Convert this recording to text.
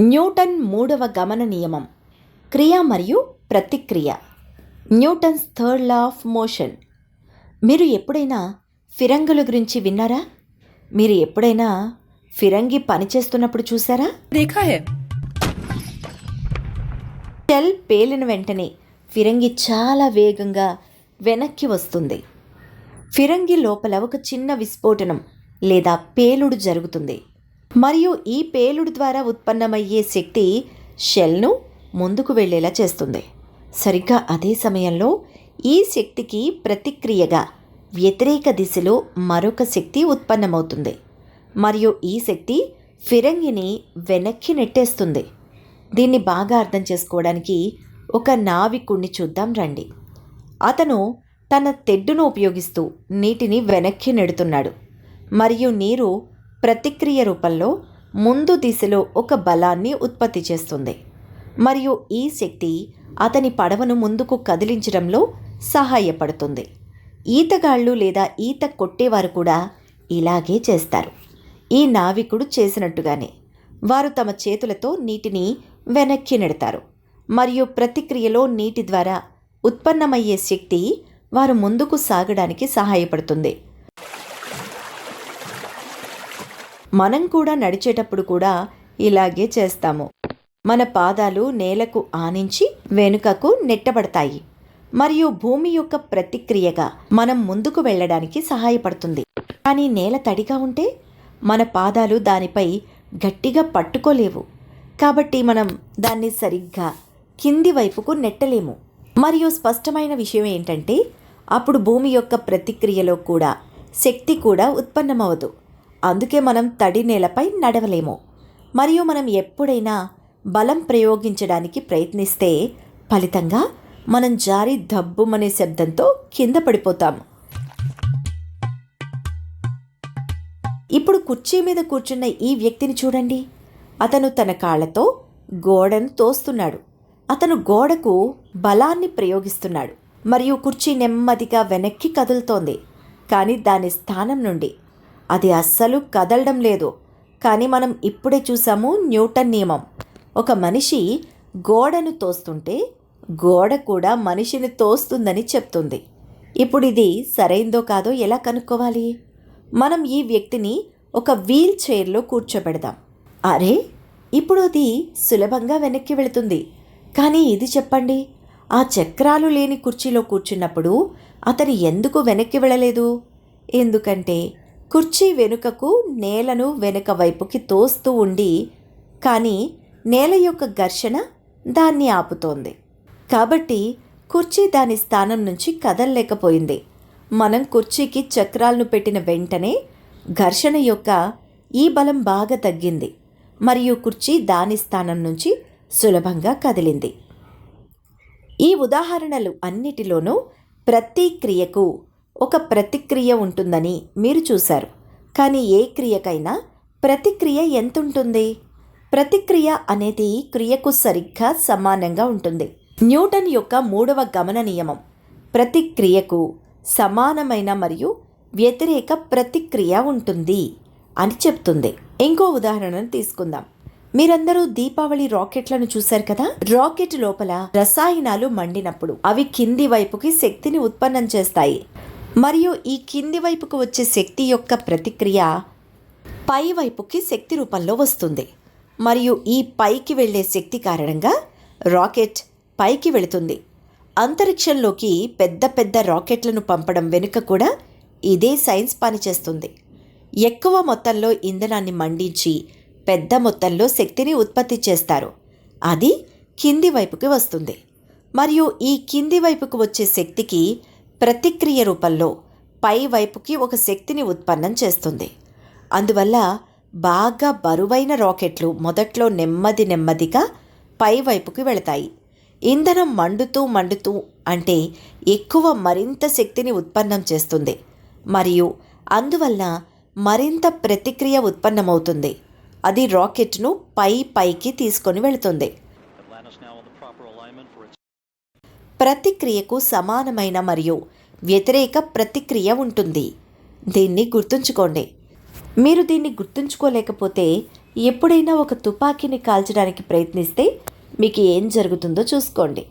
Newton మూడవ గమన నియమం. క్రియ మరియు ప్రతిక్రియ. Newton's third law of motion. మీరు ఎప్పుడైనా ఫిరంగుల గురించి విన్నారా? మీరు ఎప్పుడైనా ఫిరంగి పనిచేస్తున్నప్పుడు చూసారా టెల్ పేలిన వెంటనే ఫిరంగి చాలా వేగంగా వెనక్కి వస్తుంది. ఫిరంగి లోపల ఒక చిన్న విస్ఫోటనం లేదా పేలుడు జరుగుతుంది. మరియు ఈ పేలుడు ద్వారా ఉత్పన్నమయ్యే శక్తి షెల్ను ముందుకు వెళ్ళేలా చేస్తుంది. సరిగ్గా అదే సమయంలో ఈ శక్తికి ప్రతిక్రియగా వ్యతిరేక దిశలో మరొక శక్తి ఉత్పన్నమవుతుంది. మరియు ఈ శక్తి ఫిరంగిని వెనక్కి నెట్టేస్తుంది. దీన్ని బాగా అర్థం చేసుకోవడానికి ఒక నావికుణ్ణి చూద్దాం రండి. అతను తన తెడ్డును ఉపయోగిస్తూ నీటిని వెనక్కి నెడుతున్నాడు. మరియు నీరు ప్రతిక్రియ రూపంలో ముందు దిశలో ఒక బలాన్ని ఉత్పత్తి చేస్తుంది. మరియు ఈ శక్తి అతని పడవను ముందుకు కదిలించడంలో సహాయపడుతుంది. ఈతగాళ్ళు లేదా ఈత కొట్టేవారు కూడా ఇలాగే చేస్తారు. ఈ నావికుడు చేసినట్టుగానే వారు తమ చేతులతో నీటిని వెనక్కి నెడతారు. మరియు ప్రతిక్రియలో నీటి ద్వారా ఉత్పన్నమయ్యే శక్తి వారు ముందుకు సాగడానికి సహాయపడుతుంది. మనం కూడా నడిచేటప్పుడు కూడా ఇలాగే చేస్తాము. మన పాదాలు నేలకు ఆనించి వెనుకకు నెట్టబడతాయి. మరియు భూమి యొక్క ప్రతిక్రియగా మనం ముందుకు వెళ్ళడానికి సహాయపడుతుంది. కానీ నేల తడిగా ఉంటే మన పాదాలు దానిపై గట్టిగా పట్టుకోలేవు. కాబట్టి మనం దాన్ని సరిగ్గా కింది వైపుకు నెట్టలేము. మరియు స్పష్టమైన విషయం ఏంటంటే అప్పుడు భూమి యొక్క ప్రతిక్రియలో కూడా శక్తి కూడా ఉత్పన్నమవదు అందుకే మనం తడి నేలపై నడవలేము. మరియు మనం ఎప్పుడైనా బలం ప్రయోగించడానికి ప్రయత్నిస్తే ఫలితంగా మనం జారి దబ్బుమనే శబ్దంతో కింద పడిపోతాము ఇప్పుడు కుర్చీ మీద కూర్చున్న ఈ వ్యక్తిని చూడండి. అతను తన కాళ్ళతో గోడను తోస్తున్నాడు. అతను గోడకు బలాన్ని ప్రయోగిస్తున్నాడు. మరియు కుర్చీ నెమ్మదిగా వెనక్కి కదులుతోంది. కానీ దాని స్థానం నుండి అది అస్సలు కదలడం లేదు. కానీ మనం ఇప్పుడే చూసాము న్యూటన్ నియమం. ఒక మనిషి గోడను తోస్తుంటే గోడ కూడా మనిషిని తోస్తుందని చెప్తుంది. ఇప్పుడు ఇది సరైందో కాదో ఎలా కనుక్కోవాలి? మనం ఈ వ్యక్తిని ఒక వీల్ చైర్లో కూర్చోబెడదాం. అరే ఇప్పుడు అది సులభంగా వెనక్కి వెళుతుంది. కానీ ఇది చెప్పండి ఆ చక్రాలు లేని కుర్చీలో కూర్చున్నప్పుడు అతను ఎందుకు వెనక్కి వెళ్ళలేదు? ఎందుకంటే కుర్చీ వెనుకకు నేలను వెనుక వైపుకి తోస్తూ ఉండి కానీ నేల యొక్క ఘర్షణ దాన్ని ఆపుతోంది. కాబట్టి కుర్చీ దాని స్థానం నుంచి కదలలేకపోయింది. మనం కుర్చీకి చక్రాలను పెట్టిన వెంటనే ఘర్షణ యొక్క ఈ బలం బాగా తగ్గింది. మరియు కుర్చీ దాని స్థానం నుంచి సులభంగా కదిలింది. ఈ ఉదాహరణలు అన్నిటిలోనూ ప్రతి క్రియకు ఒక ప్రతిక్రియ ఉంటుందని మీరు చూశారు. కానీ ఏ క్రియకైనా ప్రతిక్రియ ఎంతుంటుంది? ప్రతిక్రియ అనేది క్రియకు సరిగ్గా సమానంగా ఉంటుంది. న్యూటన్ యొక్క మూడవ గమన నియమం ప్రతిక్రియకు సమానమైన మరియు వ్యతిరేక ప్రతిక్రియ ఉంటుంది అని చెప్తుంది. ఇంకో ఉదాహరణను తీసుకుందాం. మీరందరూ దీపావళి రాకెట్లను చూశారు కదా? రాకెట్ లోపల రసాయనాలు మండినప్పుడు అవి కింది వైపుకి శక్తిని ఉత్పన్నం చేస్తాయి. మరియు ఈ కింది వైపుకు వచ్చే శక్తి యొక్క ప్రతిక్రియ పై వైపుకి శక్తి రూపంలో వస్తుంది. మరియు ఈ పైకి వెళ్ళే శక్తి కారణంగా రాకెట్ పైకి వెళుతుంది. అంతరిక్షంలోకి పెద్ద పెద్ద రాకెట్లను పంపడం వెనుక కూడా ఇదే సైన్స్ పనిచేస్తుంది. ఎక్కువ మొత్తంలో ఇంధనాన్ని మండించి పెద్ద మొత్తంలో శక్తిని ఉత్పత్తి చేస్తారు. అది కింది వైపుకి వస్తుంది. మరియు ఈ కింది వైపుకు వచ్చే శక్తికి ప్రతిక్రియ రూపంలో పై వైపుకి ఒక శక్తిని ఉత్పన్నం చేస్తుంది. అందువల్ల బాగా బరువైన రాకెట్లు మొదట్లో నెమ్మది నెమ్మదిగా పై వైపుకి వెళతాయి. ఇంధనం మండుతూ మండుతూ అంటే ఎక్కువ మరింత శక్తిని ఉత్పన్నం చేస్తుంది. మరియు అందువల్ల మరింత ప్రతిక్రియ ఉత్పన్నమవుతుంది. అది రాకెట్ను పై పైకి తీసుకొని వెళుతుంది. ప్రతిక్రియకు సమానమైన మరియు వ్యతిరేక ప్రతిక్రియ ఉంటుంది. దీన్ని గుర్తుంచుకోండి. మీరు దీన్ని గుర్తుంచుకోలేకపోతే ఎప్పుడైనా ఒక తుపాకీని కాల్చడానికి ప్రయత్నిస్తే మీకు ఏం జరుగుతుందో చూసుకోండి.